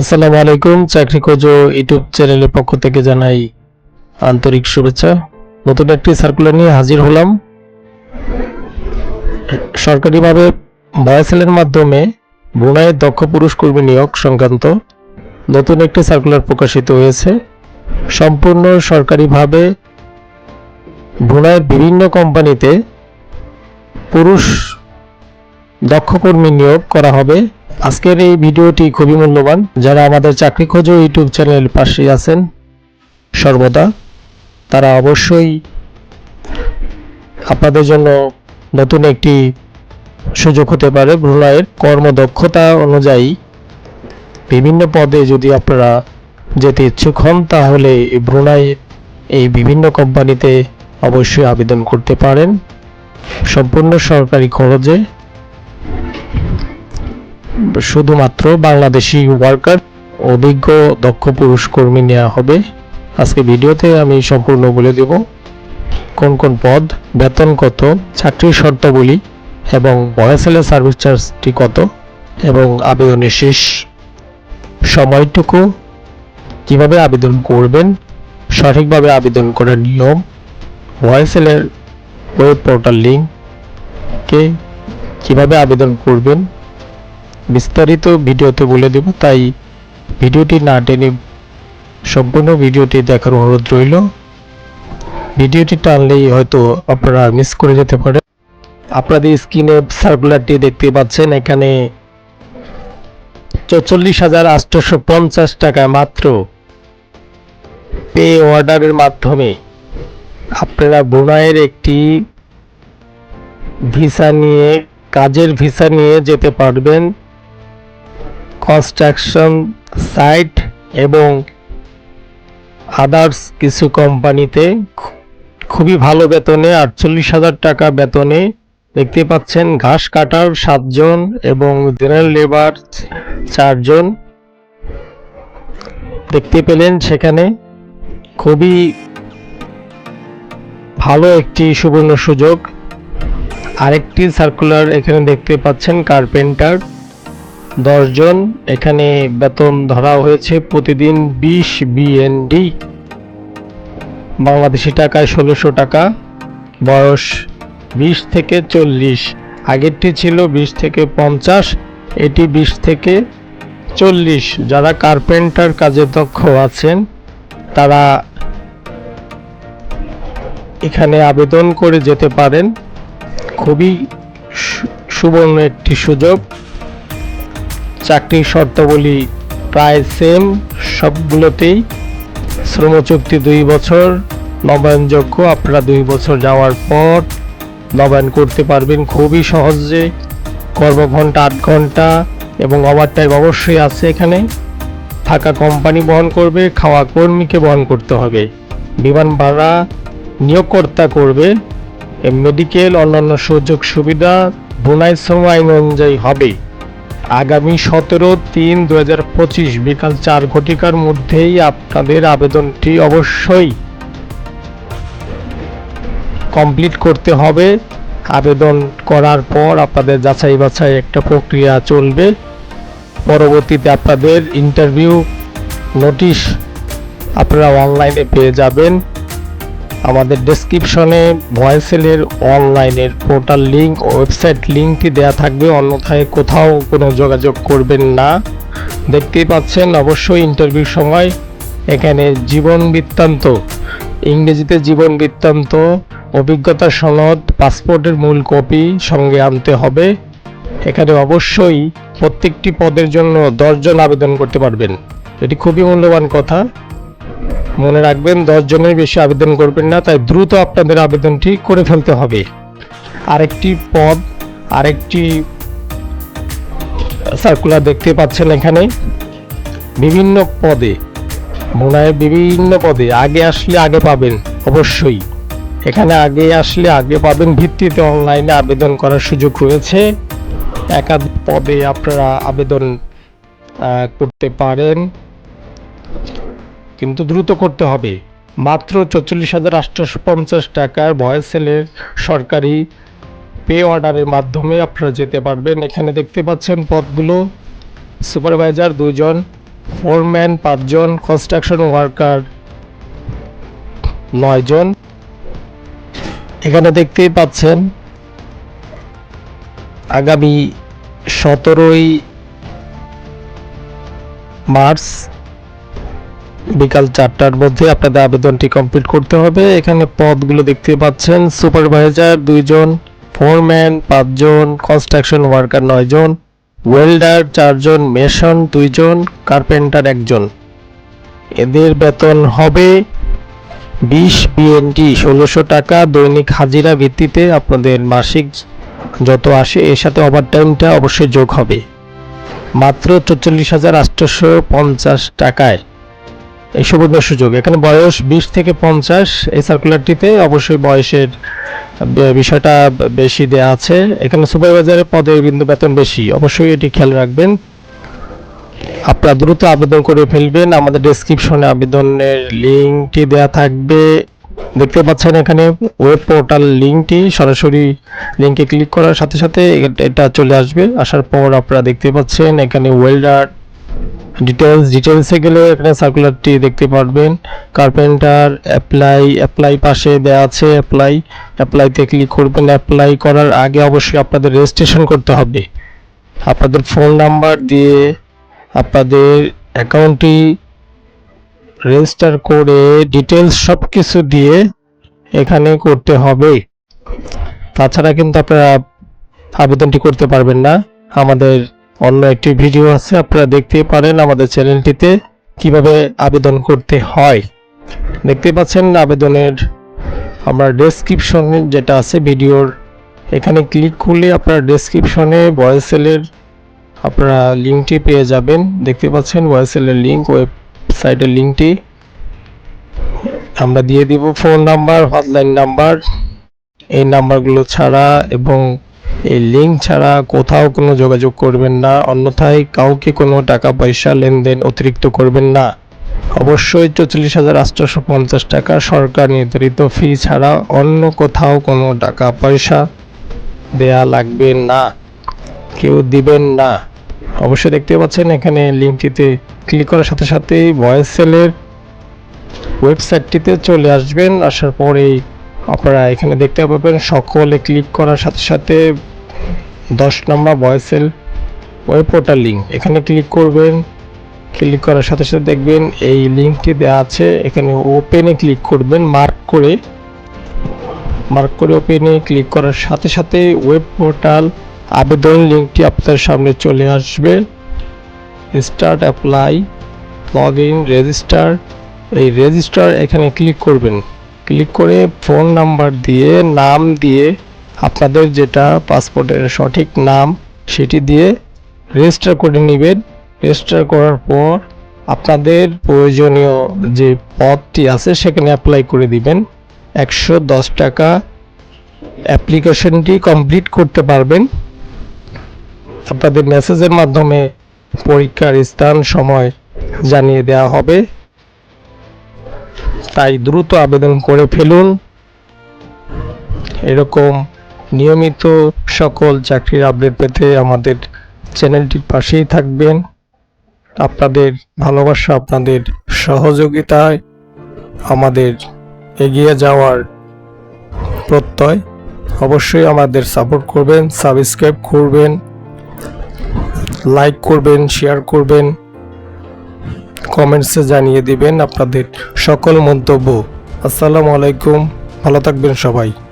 আসসালামু আলাইকুম, চাকরি খোঁজো ইউটিউব চ্যানেলের পক্ষ থেকে জানাই আন্তরিক শুভেচ্ছা। নতুন একটি সার্কুলার নিয়ে হাজির হলাম। সরকারিভাবে বয়াসেলের মাধ্যমে বুনাইয়ের দক্ষ পুরুষ কর্মী নিয়োগ সংক্রান্ত নতুন একটি সার্কুলার প্রকাশিত হয়েছে। সম্পূর্ণ সরকারিভাবে বুনাইয়ের বিভিন্ন কোম্পানিতে পুরুষ দক্ষ কর্মী নিয়োগ করা হবে। আজকের এই ভিডিওটি খুবই মূল্যবান। যারা আমাদের চাকরি খোঁজো, ইউটিউব চ্যানেল পাশে আছেন, সর্বদা তারা অবশ্যই আপনাদের জন্য নতুন একটি সুযোগ হতে পারে। ভ্রুণায়ের কর্মদক্ষতা অনুযায়ী বিভিন্ন পদে যদি আপনারা যেতে ইচ্ছুক হন, তাহলে ভ্রুণায় এই বিভিন্ন কোম্পানিতে অবশ্যই আবেদন করতে পারেন। সম্পূর্ণ সরকারি খরচে শুধুমাত্র বাংলাদেশি ওয়ার্কার অভিজ্ঞ, দক্ষ পুরুষ কর্মী নেওয়া হবে। আজকে ভিডিওতে আমি সম্পূর্ণ বলে দেব কোন কোন পদ, বেতন কত, চাকরির শর্তাবলী এবং বয়সেলের সার্ভিস চার্জটি কত এবং আবেদনের শেষ সময়টুকু কীভাবে আবেদন করবেন, সঠিকভাবে আবেদন করার নিয়ম ভয়েসেলের ওয়েব পোর্টাল লিঙ্ককে কীভাবে আবেদন করবেন বিস্তারিত ভিডিওতে বলে দেব, তাই ভিডিওটি না টেনে সম্পূর্ণ ভিডিওটি দেখার অনুরোধ রইল। ভিডিওটি টানলেই হয়তো আপনারা মিস করে যেতে পারে আপনাদের স্ক্রিনে সার্কুলারটি দেখতে পাচ্ছেন, এখানে চৌচল্লিশ হাজার আটশোশো পঞ্চাশ টাকা মাত্র পে অর্ডারের মাধ্যমে আপনারা বোনায়ের একটি ভিসা নিয়ে, কাজের ভিসা নিয়ে যেতে পারবেন। কনস্ট্রাকশন সাইট এবং আদার্স কিছু কোম্পানিতে খুবই ভালো বেতনে আটচল্লিশ হাজার টাকা বেতনে দেখতে পাচ্ছেন ঘাস কাটার সাতজন এবং জেনারেল লেবার চারজন। দেখতে পেলেন সেখানে খুবই ভালো একটি সুবর্ণ সুযোগ। আরেকটি সার্কুলার এখানে দেখতে পাচ্ছেন কার্পেন্টার দশজন এখানে বেতন ধরা হয়েছে প্রতিদিন বিশ বিএনডি বাংলাদেশি টাকায় ষোলোশো টাকা, বয়স বিশ থেকে চল্লিশ। আগেরটি ছিল বিশ থেকে পঞ্চাশ, এটি বিশ থেকে চল্লিশ। যারা কার্পেন্টার কাজে দক্ষ আছেন, তারা এখানে আবেদন করে যেতে পারেন। খুবই সুবর্ণ একটি সুযোগ। চাকরির শর্তাবলী প্রায় সেম সবগুলোতেই শ্রম চুক্তি দুই বছর, নবায়নযোগ্য, আপনারা দুই বছর যাওয়ার পর নবায়ন করতে পারবেন। খুবই সহজে কর্মঘন্টা আট ঘণ্টা এবং ওভার টাইম অবশ্যই আছে এখানে। থাকা কোম্পানি বহন করবে, খাওয়া কর্মীকে বহন করতে হবে। বিমান ভাড়া নিয়োগকর্তা করবে মেডিকেল অন্যান্য সুযোগ সুবিধা বোনাই শ্রম আইন অনুযায়ী হবে। আগামী সতেরো তিন দু হাজার পঁচিশ বিকাল চার ঘটিকার মধ্যেই আপনাদের আবেদনটি অবশ্যই কমপ্লিট করতে হবে। আবেদন করার পর আপনাদের যাচাই বাছাই একটা প্রক্রিয়া চলবে। পরবর্তীতে আপনাদের ইন্টারভিউ নোটিশ আপনারা অনলাইনে পেয়ে যাবেন। আমাদের ডেসক্রিপশনে ভয়েসেলের অনলাইনের পোর্টাল লিঙ্ক ওয়েবসাইট লিঙ্কটি দেওয়া থাকবে, অন্যথায় কোথাও কোনো যোগাযোগ করবেন না। দেখতেই পাচ্ছেন, অবশ্যই ইন্টারভিউর সময় এখানে জীবন বৃত্তান্ত, ইংরেজিতে জীবন বৃত্তান্ত, অভিজ্ঞতা সনদ পাসপোর্টের মূল কপি সঙ্গে আনতে হবে। এখানে অবশ্যই প্রত্যেকটি পদের জন্য দশজন আবেদন করতে পারবেন। এটি খুবই মূল্যবান কথা। মনে রাখবেন, দশ জনের বেশি আবেদন করবেন না, তাই দ্রুত আপনাদের আবেদনটি করে ফেলতে হবে। আরেকটি পদ, আরেকটি সার্কুলার দেখতে পাচ্ছেন এখানে। বিভিন্ন পদে মনে বিভিন্ন পদে, আগে আসলে আগে পাবেন, অবশ্যই। এখানে আগে আসলে আগে পাবেন, ভিত্তিতে অনলাইনে আবেদন করার সুযোগ রয়েছে। একাধিক পদে আপনারা আবেদন করতে পারেন। কিন্তু দ্রুত করতে হবে। মাত্র চল্লিশ হাজার আটশোশো পঞ্চাশ টাকার ভয়েসেলের সরকারি পে অর্ডারের মাধ্যমে আপনারা যেতে পারবেন। এখানে দেখতে পাচ্ছেন পদগুলো সুপারভাইজার দুজন ফোরম্যান পাঁচজন, কনস্ট্রাকশন ওয়ার্কার নয়জন। এখানে দেখতেই পাচ্ছেন আগামী সতেরোই মার্চ বিকাল চারটার মধ্যে আপনাদের আবেদনটি কমপ্লিট করতে হবে। এখানে পদগুলো দেখতে পাচ্ছেন। সুপারভাইজার দুইজন ফোরম্যান পাঁচজন কনস্ট্রাকশন ওয়ার্কার নয়জন ওয়েল্ডার চারজন মেশন দুইজন কার্পেন্টার একজন। এদের বেতন হবে বিশ বিএনটি ষোলোশো টাকা। দৈনিক হাজিরা ভিত্তিতে আপনাদের মাসিক যত আসে, এর সাথে ওভারটাইমটা অবশ্যই যোগ হবে। মাত্র চল্লিশ হাজার আটশোশো পঞ্চাশ টাকায় এই সুবর্ণ সুযোগ। এখানে বয়স বিশ থেকে পঞ্চাশ। এই সার্কুলারটিতে অবশ্যই বয়সের বিষয়টা বেশি দেয়া আছে। এখানে সুপারভাইজারের পদে বিন্দু বেতন বেশি। অবশ্যই এটি খেয়াল রাখবেন। আপনারা দ্রুত আবেদন করে ফেলবেন। আমাদের ডেসক্রিপশনে আবেদনের লিঙ্কটি দেয়া থাকবে। দেখতে পাচ্ছেন এখানে ওয়েব পোর্টাল লিঙ্কটি। সরাসরি লিঙ্কে ক্লিক করার সাথে সাথে এটা চলে আসবে। আসার পর আপনারা দেখতে পাচ্ছেন এখানে ওয়েল্ডার ডিটেলস ডিটেলসে গেলে এখানে সার্কুলারটি দেখতে পারবেন। কার্পেন্টার অ্যাপ্লাই অ্যাপ্লাই পাশে দেওয়া আছে অ্যাপ্লাই অ্যাপ্লাইতে ক্লিক করবেন অ্যাপ্লাই করার আগে অবশ্যই আপনাদের রেজিস্ট্রেশন করতে হবে। আপনাদের ফোন নাম্বার দিয়ে আপনাদের অ্যাকাউন্টটি রেজিস্টার করে ডিটেলস সব কিছু দিয়ে এখানে করতে হবে। তাছাড়া কিন্তু আপনারা আবেদনটি করতে পারবেন না। আমাদের অন্য একটি ভিডিও আছে, আপনারা দেখতে পারেন আমাদের চ্যানেলটিতে কীভাবে আবেদন করতে হয়। দেখতে পাচ্ছেন আবেদনের আমরা ডেসক্রিপশনে যেটা আছে ভিডিওর, এখানে ক্লিক করলে আপনার ডেসক্রিপশনে ভয়েসেলের আপনারা লিঙ্কটি পেয়ে যাবেন। দেখতে পাচ্ছেন ভয়েসেলের লিঙ্ক ওয়েবসাইটের লিঙ্কটি আমরা দিয়ে দিব ফোন নাম্বার হটলাইন নাম্বার এই নাম্বারগুলো ছাড়া এবং এই লিঙ্ক ছাড়া কোথাও কোনো যোগাযোগ করবেন না, অন্যথায় কাউকে কোনো টাকা পয়সা লেনদেন অতিরিক্ত করবেন না। অবশ্যই চল্লিশ হাজার আটশোশো পঞ্চাশ টাকা সরকার নির্ধারিত ফি ছাড়া অন্য কোথাও কোনো টাকা পয়সা দেয়া লাগবে না। কেউ দিবেন না। অবশ্যই দেখতে পাচ্ছেন এখানে লিঙ্কটিতে ক্লিক করার সাথে সাথেই ভয়েস সেলের ওয়েবসাইটটিতে চলে আসবেন। আসার পরেই আপনারা এখানে দেখতে পাবেন, সকলে ক্লিক করার সাথে সাথে দশ নম্বর ভয়েসেল ওয়েব পোর্টাল লিঙ্ক এখানে ক্লিক করবেন। ক্লিক করার সাথে সাথে দেখবেন এই লিঙ্কটি দেওয়া আছে। এখানে ওপেনে ক্লিক করবেন মার্ক করে। মার্ক করে ওপেনে ক্লিক করার সাথে সাথে ওয়েব পোর্টাল আবেদন লিঙ্কটি আপনার সামনে চলে আসবে। Start apply log in register এই রেজিস্টার এখানে ক্লিক করবেন। ক্লিক করে ফোন নাম্বার দিয়ে, নাম দিয়ে আপনাদের যেটা পাসপোর্টের সঠিক নাম সেটি দিয়ে রেজিস্টার করে নেবেন। রেজিস্টার করার পর আপনাদের প্রয়োজনীয় যে পদটি আছে সেখানে অ্যাপ্লাই করে দিবেন। একশো দশ টাকা অ্যাপ্লিকেশনটি কমপ্লিট করতে পারবেন। আপনাদের মেসেজের মাধ্যমে পরীক্ষার স্থান, সময় জানিয়ে দেওয়া হবে। তাই দ্রুত আবেদন করে ফেলুন। এরকম নিয়মিত সকল চাকরির আপডেট পেতে আমাদের চ্যানেলটির পাশেই থাকবেন। আপনাদের ভালোবাসা, আপনাদের সহযোগিতায় আমাদের এগিয়ে যাওয়ার প্রত্যয় অবশ্যই আমাদের সাপোর্ট করবেন সাবস্ক্রাইব করবেন লাইক করবেন শেয়ার করবেন কমেন্টসে জানিয়ে দিবেন আপনাদের সকল মন্তব্য। আসসালামু আলাইকুম, ভালো থাকবেন সবাই।